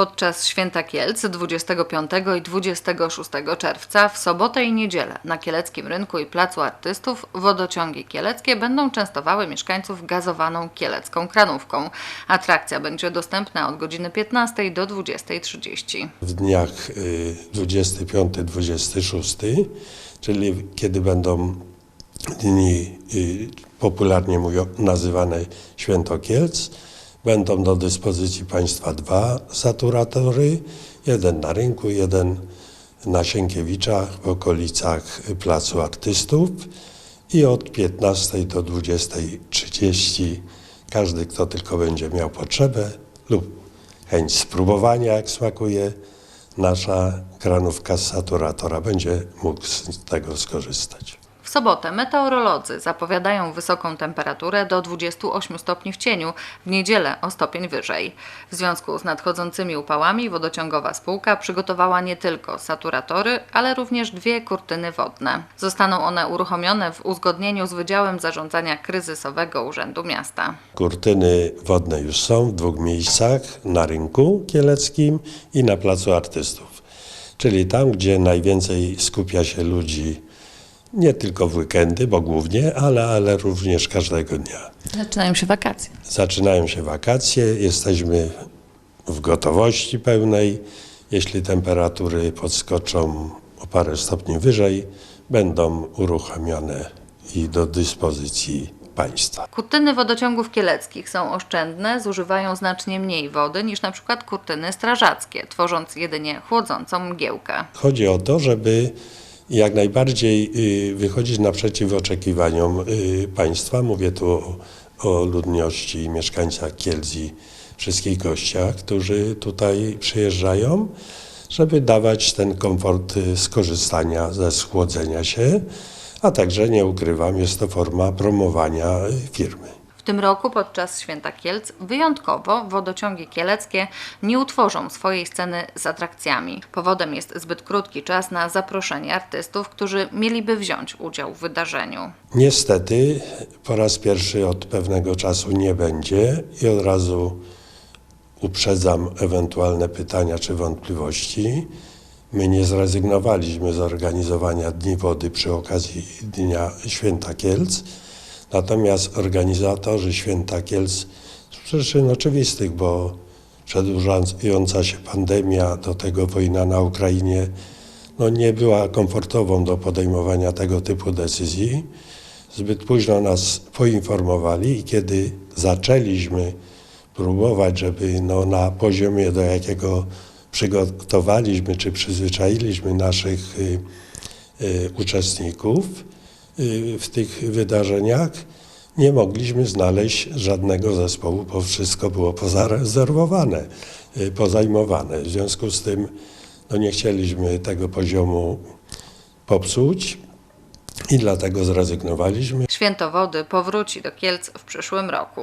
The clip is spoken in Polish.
Podczas Święta Kielc 25 i 26 czerwca w sobotę i niedzielę na Kieleckim Rynku i Placu Artystów wodociągi kieleckie będą częstowały mieszkańców gazowaną kielecką kranówką. Atrakcja będzie dostępna od godziny 15 do 20.30. w dniach y, 25-26, czyli kiedy będą dni y, popularnie mówią, nazywane Święto Kielc, będą do dyspozycji Państwa dwa saturatory, jeden na rynku, jeden na Sienkiewiczach w okolicach Placu Artystów i od 15 do 20.30 każdy, kto tylko będzie miał potrzebę lub chęć spróbowania, jak smakuje nasza kranówka z saturatora, będzie mógł z tego skorzystać. W sobotę meteorolodzy zapowiadają wysoką temperaturę do 28 stopni w cieniu, w niedzielę o stopień wyżej. W związku z nadchodzącymi upałami wodociągowa spółka przygotowała nie tylko saturatory, ale również dwie kurtyny wodne. Zostaną one uruchomione w uzgodnieniu z Wydziałem Zarządzania Kryzysowego Urzędu Miasta. Kurtyny wodne już są w dwóch miejscach, na rynku kieleckim i na Placu Artystów. Czyli tam, gdzie najwięcej skupia się ludzi, nie tylko w weekendy, bo głównie, ale, ale również każdego dnia. Zaczynają się wakacje. Zaczynają się wakacje, jesteśmy w gotowości pełnej. Jeśli temperatury podskoczą o parę stopni wyżej, będą uruchomione i do dyspozycji państwa. Kurtyny wodociągów kieleckich są oszczędne, zużywają znacznie mniej wody niż na przykład kurtyny strażackie, tworząc jedynie chłodzącą mgiełkę. Chodzi o to, żeby jak najbardziej y, wychodzić naprzeciw oczekiwaniom y, państwa. Mówię tu o, o ludności i mieszkańcach Kielc i wszystkich gościach, którzy tutaj przyjeżdżają, żeby dawać ten komfort y, skorzystania ze schłodzenia się, a także nie ukrywam, jest to forma promowania firmy. W tym roku podczas Święta Kielc wyjątkowo wodociągi kieleckie nie utworzą swojej sceny z atrakcjami. Powodem jest zbyt krótki czas na zaproszenie artystów, którzy mieliby wziąć udział w wydarzeniu. Niestety po raz pierwszy od pewnego czasu nie będzie i od razu uprzedzam ewentualne pytania czy wątpliwości. My nie zrezygnowaliśmy z organizowania Dni Wody przy okazji Dnia Święta Kielc, natomiast organizatorzy Święta Kielc z przyczyn oczywistych, bo przedłużająca się pandemia, do tego wojna na Ukrainie, no nie była komfortową do podejmowania tego typu decyzji. Zbyt późno nas poinformowali i kiedy zaczęliśmy próbować, żeby no, na poziomie, do jakiego przygotowaliśmy czy przyzwyczailiśmy naszych y, y, uczestników w tych wydarzeniach, nie mogliśmy znaleźć żadnego zespołu, bo wszystko było pozarezerwowane, y, pozajmowane. W związku z tym no, nie chcieliśmy tego poziomu popsuć i dlatego zrezygnowaliśmy. Święto Wody powróci do Kielc w przyszłym roku.